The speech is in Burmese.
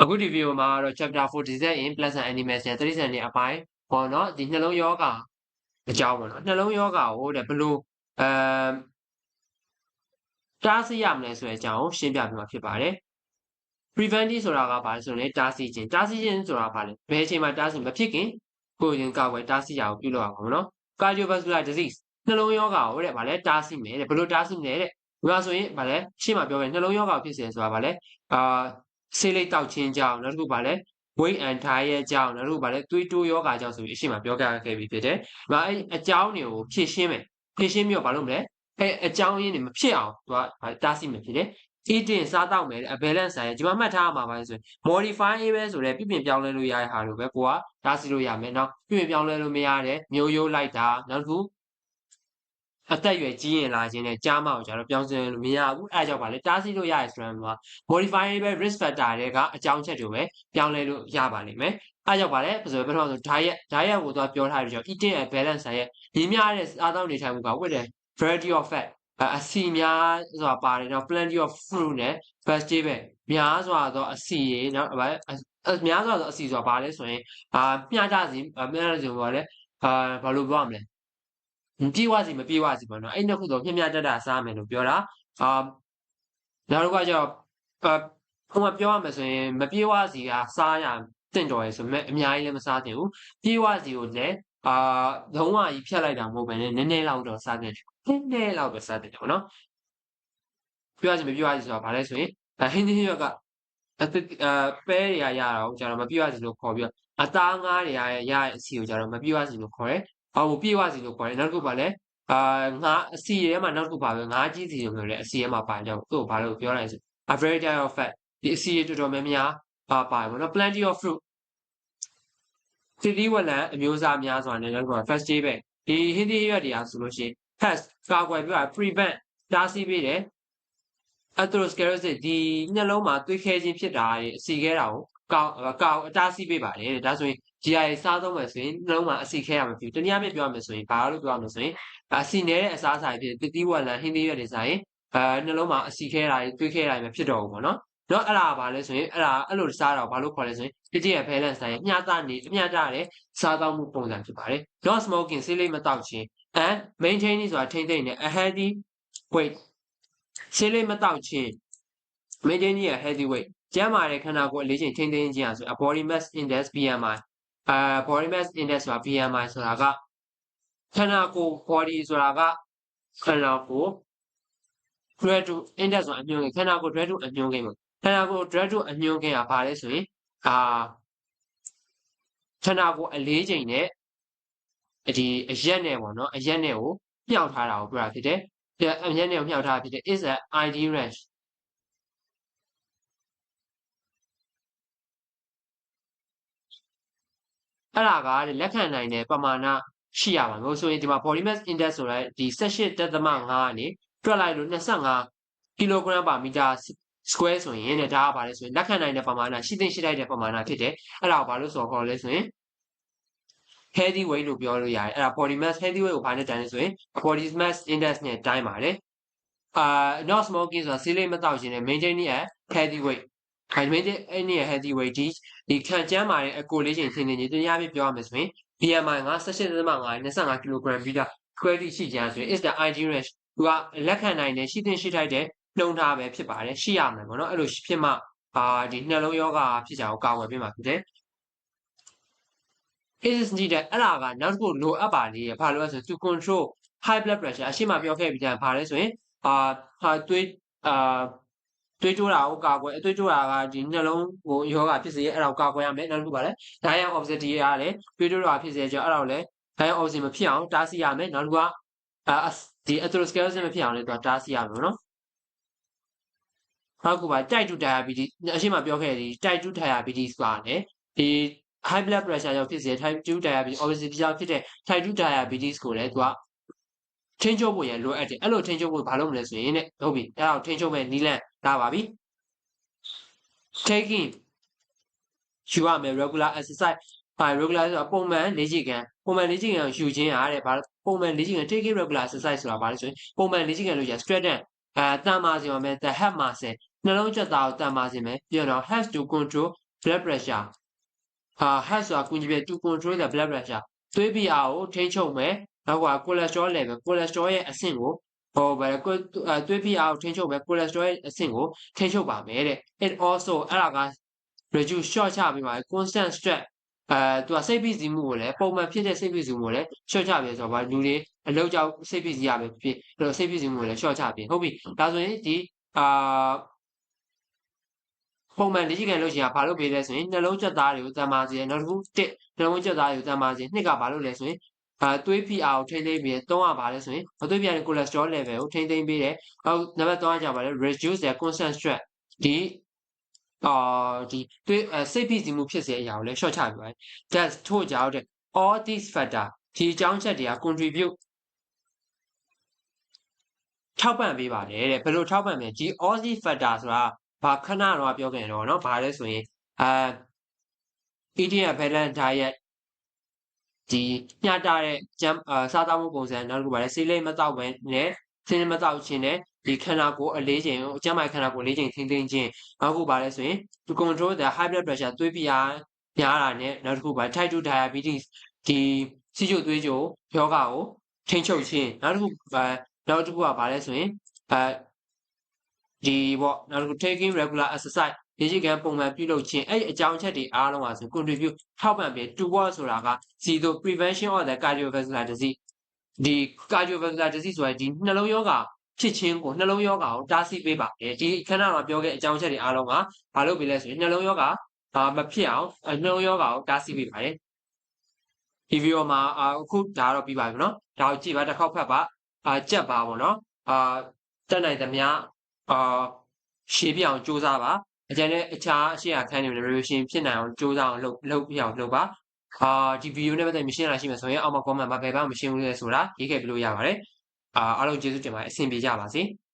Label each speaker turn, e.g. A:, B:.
A: အခုဒီဗီဒီယိုမှာတော့ chapter 4 disease in plants and animals နဲ့တိရစ္ဆာန်တွေအပိုင်းပေါ့နော်ဒီနှလုံးယောဂအကြောင်းပေါ့နော်နှလုံးယောဂကိုတဲ့ဘယ်လိုအဲတားဆီးရမလဲဆိုတဲ့အကြောင်းကိုရှင်းပြပေးမှာဖြစ်ပါတယ် preventive ဆိုတာကဘာလဲဆိုရင်တားဆီးခြင်းတားဆီးခြင်းဆိုတာဘာလဲဘယ်အချိန်မှာတားဆီးမဖြစ်ခင်ကိုယ်ရင်ကောက်ွယ်တားဆီးရအောင်ပြုလုပ်ရမှာပေါ့နော် cardiovascular disease နှလုံးယောဂကိုတဲ့ဗာလဲတားဆီးမယ်တဲ့ဘယ်လိုတားဆီးမလဲတဲ့ဒီမှာဆိုရင်ဗာလဲရှင်းမှာပြောမယ်နှလုံးယောဂဖြစ်စေဆိုတာဗာလဲအာ ဆေးလိပ်တောက်ခြင်းကြောင့်နောက်တစ်ခုပါလဲ weight and diet ကြောင့်နောက်တစ်ခုပါလဲသွေးတိုးယောဂကြောင့်ဆိုပြီးအရှိမပြောခဲ့ခဲ့ပြီးဖြစ်တယ်။ဒါအဲ့အကြောင်းတွေကိုဖြည့်ရှင်းမယ်။ဖြည့်ရှင်းပြီးတော့ဘာလုပ်မလဲ။အဲ့အကြောင်းရင်းတွေမဖြစ်အောင်သူကတားဆီးမယ်ဖြစ်တယ်။ eating စားတောက်မယ် balance ဆိုင်ဒီမှာမှတ်ထားမှာပါဆိုရင် modifiable ဆိုတဲ့ပြပြင်ပြောင်းလဲလို့ရတဲ့ဟာလိုပဲကိုကတားဆီးလို့ရမယ်။နောက်ပြပြင်ပြောင်းလဲလို့မရတဲ့မျိုးရိုးလိုက်တာနောက်တစ်ခု အသက်အရွယ်ကြီးရင်လာခြင်းနဲ့ကြားမအောင်ကြတော့ပြောင်းစင်လို့မရဘူးအဲအကြောင်းပါလေတားဆီးလို့ရရဆိုရင်မှာ modifiable risk factor တွေကအကြောင်းချက်တွေပဲပြောင်းလဲလို့ရပါလိမ့်မယ်အဲကြောင့်ပါလေဆိုပထမဆုံး diet diet ကိုသွားပြောထားပြီးတော့ eating and balance ရဲ့ညီမျှတဲ့စားသောက်နေထိုင်မှုက with the variety of fat အစီများဆိုတာပါတယ်နော် plenty of fruit နဲ့ vegetable များစွာသောအစီရေနော်များစွာသောအစီဆိုတာဘာလဲဆိုရင်အာမျှကြစီမျှကြစီဘာလဲအာဘာလို့ပြောရမလဲမ ပြေဝစီမပြေဝစီပေါ့နော်အဲ့နှစ်ခုတော့မျှမျှတတစားမယ်လို့ပြောတာအာနောက်တစ်ခါကျတော့ဟိုမှာပြောရမယ်ဆိုရင်မပြေဝစီကစားရတင့်တော်ရယ်ဆိုမဲ့အများကြီးလည်းမစားသင့်ဘူးပြေဝစီကိုလည်းအာလုံးဝကြီးဖြတ်လိုက်တာမဟုတ်ဘဲနဲ့နည်းနည်းလောက်တော့စားသင့်တယ်နည်းနည်းလောက်ပဲစားသင့်တယ်ပေါ့နော်ပြောရစီမပြေဝစီဆိုတာဘာလဲဆိုရင်ဟင်းသီးရွက်ကအသအဲပဲတွေကရတာကိုကျတော့မပြေဝစီလို့ခေါ်ပြီးတော့အသားငါးတွေရရတဲ့အစီကိုကျတော့မပြေဝစီလို့ခေါ်တယ် ဟောကိုပြေဝစီလို့ခေါ်တယ်နောက်တစ်ခုပါလဲအာငါအစီရဲမှာနောက်တစ်ခုပါပဲငါးကြီးစီလို့ပြောတယ်အစီရဲမှာပါကြတော့သူ့ကိုဘာလို့ပြောလိုက်ဆို a variety of fat ဒီအစီရဲတော်တော်များများပါပါတယ်ပေါ့နော် plenty of fruit စီတီဝလန်အမျိုးအစားများစွာနဲ့နောက်တစ်ခု vegetable ဒီဟင်းသီးရွက်တွေအားဆိုလို့ရှိရင် pest ကာကွယ်ပြီးတော့ prevent တားဆီးပေးတယ် atherosclerosis ဒီနှလုံးမှာသွေးခဲခြင်းဖြစ်တာတွေအစီခဲတာကို ကောက်ကောက်အတားဆီးပေးပါတယ်ဒါဆိုရင် GI စားသုံးမယ်ဆိုရင်နှလုံးမှာအစီခဲရမှာဖြစ်တနည်းအားဖြင့်ပြောရမယ်ဆိုရင်ဘာလို့ပြောရမလဲဆိုရင်အစီနေတဲ့အစားအစာဖြစ်တတိဝလန်ဟင်းသီးရွက်တွေဆိုင်အဲနှလုံးမှာအစီခဲတာတွေသွေးခဲတာတွေမဖြစ်တော့ဘူးပေါ့နော်တော့အဲ့ဒါဘာလဲဆိုရင်အဲ့ဒါအဲ့လိုစားတော့ဘာလို့ခေါ်လဲဆိုရင်တတိယ balance ဆိုင်မျှတနေမျှတတဲ့စားသောက်မှုပုံစံဖြစ်ပါတယ် not smoking ဆေးလိပ်မတောက်ခြင်း and maintaining ဆိုတာထိမ့်သိမ့်နေ a healthy weight ဆေးလိပ်မတောက်ခြင်း maintaining a healthy weight ကျန်းမာတဲ့ခန္ဓာကိုယ်အလေးချိန်ထိမ့်သိမ့်ခြင်းဆို a body mass index BMI အာ body mass index ဆိုတာ BMI ဆိုတာကခန္ဓာကိုယ် body ဆိုတာကခန္ဓာကိုယ် drag to index ဆိုတာအညွှန်းကိန်းခန္ဓာကိုယ် drag to အညွှန်းကိန်းပေါ့ခန္ဓာကိုယ် drag to အညွှန်းကိန်းကဘာလဲဆိုရင်အာခန္ဓာကိုယ်အလေးချိန်နဲ့ဒီအရက်နဲ့ပေါ့နော်အရက်နဲ့ကိုမြှောက်ထားတာကိုပြောတာဖြစ်တယ်အရက်နဲ့ကိုမြှောက်ထားတာဖြစ်တယ် is an ID range အဲ့ဒါကလက်ခံနိုင်တဲ့ပမာဏရှိရပါမယ်ဆိုရင်ဒီမှာ body mass index ဆိုတဲ့ဒီ18.5ကနေတွက်လိုက်လို့25 kg per meter square ဆိုရင်တဲ့ဒါကဘာလဲဆိုရင်လက်ခံနိုင်တဲ့ပမာဏရှိသိရှိလိုက်တဲ့ပမာဏဖြစ်တယ်အဲ့ဒါကိုဘာလို့ဆိုခေါ်လဲဆိုရင် healthy weight လို့ပြောလို့ရတယ်အဲ့ဒါ body mass healthy weight ကိုဘာနဲ့တိုင်းလဲဆိုရင် body mass index နဲ့တိုင်းပါတယ်အာ not smoking ဆိုတာဆေးလိပ်မတောက်ခြင်းနဲ့ maintaining a healthy weight ခိုင်မင်းတဲ့အဲ့ဒီ healthy weight ဒီဒီခံကျမ်းမာတဲ့အကိုလေးချိန်သင်နေကြီးတရားပြပြောရမယ်ဆိုရင် BMI က18.5 25 kg ပြီးတာ quality ရှိကြဆိုရင် is the ideal range သူကလက်ခံနိုင်တယ်ရှိသင့်ရှိထိုက်တဲ့နှုံထားပဲဖြစ်ပါတယ်ရှိရမယ်ပေါ့နော်အဲ့လိုဖြစ်မှအာဒီနှလုံးယောဂဖြစ်ကြအောင်ကာဝယ်ပေးမှာဖြစ်တယ် is needed အဲ့ဒါကနောက်တစ်ခုလိုအပ်ပါလေဘာလို့လဲဆို to control high blood pressure အရှိမပြောခဲ့ပြီးကြဘာလဲဆိုရင်အာဟာသွေးအာ သွေးတိုးတာကိုကာကွယ်အသွေးတိုးတာကဒီနှလုံးကိုယောဂဖြစ်စေအဲ့ဒါကိုကာကွယ်ရမယ်နောက်တစ်ခုပါလဲ diet opposite ဒီရတယ်သွေးတိုးတာဖြစ်စေကြောအဲ့ဒါကိုလည်း diet opposite မဖြစ်အောင်တားဆီးရမယ်နောက်တစ်ခုကအာဒီ atherosclerosis မဖြစ်အောင်လည်းသူကတားဆီးရမယ်နော်နောက်ကပါ type 2 diabetes အရှိမပြောခဲ့ဒီ type 2 diabetes ကလည်းဒီ high blood pressure ကြောင့်ဖြစ်စေ type 2 diabetes obesity ကြောင့်ဖြစ်တဲ့ type 2 diabetes ကိုလည်းသူက ထိန်းချုပ်ဖို့ရလိုအပ်တယ်အဲ့လိုထိန်းချုပ်ဖို့ဘာလုပ်မလဲဆိုရင်တဲ့ဟုတ်ပြီအဲ့ဒါကိုထိန်းချုပ်မဲ့နီးလန့်လာပါပြီ taking ယူရမယ် regular exercise ဘာ regular ဆိုတာပုံမှန်လေ့ကျင့်ခန်းပုံမှန်လေ့ကျင့်ခန်းယူခြင်းအားတဲ့ဘာပုံမှန်လေ့ကျင့်ခန်း taking regular exercise ဆိုတာဘာလဲဆိုရင်ပုံမှန်လေ့ကျင့်ခန်းလို့ရ strengthen အဲတန်မာစင်ပါမယ် the head muscle နှလုံးကျက်သားကိုတန်မာစင်မယ်ပြီးတော့ has to control blood pressure ဟာ heart ဆိုတာကုညီပြ to control the blood pressure သွေးဖိအားကိုထိန်းချုပ်မယ် နောက်က cholesterol level cholesterol ရဲ့အဆင့်ကိုဟောဗဲကိုသွေးဖိအားကိုထိန်းချုပ်မယ် cholesterol ရဲ့အဆင့်ကိုထိန်းချုပ်ပါမယ်တဲ့ it also အဲ့ဒါက reduce short ချပေးပါတယ် constant stress အဲသူကစိတ်ဖိစီးမှုကိုလည်းပုံမှန်ဖြစ်တဲ့စိတ်ဖိစီးမှုကိုလည်း short ချပေးဆိုတော့ဗာလူတွေအလောက်ကြောက်စိတ်ဖိစီးရပဲဖြစ်အဲ့တော့စိတ်ဖိစီးမှုကိုလည်း short ချပေးဟုတ်ပြီဒါဆိုရင်ဒီအာပုံမှန်လေ့ကျင့်ခန်းလုပ်ချင်တာဘာလုပ်ပေးလဲဆိုရင်နှလုံးကျက်သားတွေကိုတန်ပါစေနောက်တစ်ခုတစ်နှလုံးကျက်သားတွေကိုတန်ပါစေနှစ်ကဘာလုပ်လဲဆိုရင် အာသွေးဖိအားကိုထိန်းသိမ်းပြီးသုံးရပါလဲဆိုရင်မသွေးဖိအားနဲ့ cholesterol level ကိုထိန်းသိမ်းပေးတယ်နောက်နံပါတ်3ကကြပါလဲ reduce the constant stress ဒီအာဒီသွေးစိတ်ဖိစီးမှုဖြစ်စေအရာကိုလည်း short ချပြပါတယ် that's ထို့ကြောင့်တဲ့ all these factor ဒီအကြောင်းချက်တွေက contribute ထောက်ပံ့ပေးပါတယ်တဲ့ဘယ်လိုထောက်ပံ့မလဲဒီ all these factor ဆိုတာဘာခဏတော့ပြောခဲ့တော့เนาะဘာလဲဆိုရင်အာ eating a balanced diet ဒီညတာတဲ့ကျမ်းစားသောက်မှုပုံစံနောက်တစ်ခုပါလဲဆေးလိမ်မတောက်ပဲနဲ့ဆေးလိမ်မတောက်ခြင်းနဲ့ဒီခန္ဓာကိုယ်အလေးချိန်အကျန်းမာခန္ဓာကိုယ်လေးချိန်ထိန်းသိမ်းခြင်းနောက်တစ်ခုပါလဲဆိုရင် to control the high blood pressure သွေးဖိအားများတာနဲ့နောက်တစ်ခုပါ type 2 diabetes ဒီစီးကျိုသွေးကြိုယောဂကိုထိန်းချုပ်ခြင်းနောက်တစ်ခုနောက်တစ်ခုကဘာလဲဆိုရင်အဲဒီပေါ့နောက်တစ်ခု taking regular exercise ရေရှိကန်ပုံမှန်ပြုလုပ်ခြင်းအဲ့အကြောင်းချက်တွေအားလုံးပါဆို contribute ထောက်ပံ့ပြီး toward ဆိုတာက zero prevention of the cardiovascular disease ဒီ cardiovascular disease ဆိုတာဒီနှလုံးရောဂါဖြစ်ခြင်းကိုနှလုံးရောဂါကိုတားဆီးပေးပါတယ်ဒီခဏမှာပြောခဲ့အကြောင်းချက်တွေအားလုံးကဘာလို့ပေးလဲဆိုရင်နှလုံးရောဂါမဖြစ်အောင်နှလုံးရောဂါကိုတားဆီးပေးပါတယ်ဒီဗီဒီယိုမှာအခုဒါတော့ပြီးပါပြီเนาะဒါကိုကြည့်ပါတစ်ခေါက်ဖတ်ပါအာကြက်ပါပေါ့เนาะအာတက်နိုင်သမျှအာရှေးပြအောင်စူးစမ်းပါ အကြံနဲ့အခြားအရှိအခန်းတွေ revision ဖြစ်နိုင်အောင်စူးစမ်းအောင်လုပ်လုပ်ပြအောင်လုပ်ပါအာဒီဗီဒီယိုနဲ့ပတ်သက်မရှင်းတာရှိမှဆိုရင်အောက်မှာ comment မှာဘယ်ဘာမှမရှင်းဘူးလဲဆိုတာရေးခဲ့ပြလို့ရပါတယ်အာအားလုံးကျေးဇူးတင်ပါတယ်အဆင်ပြေကြပါစေ။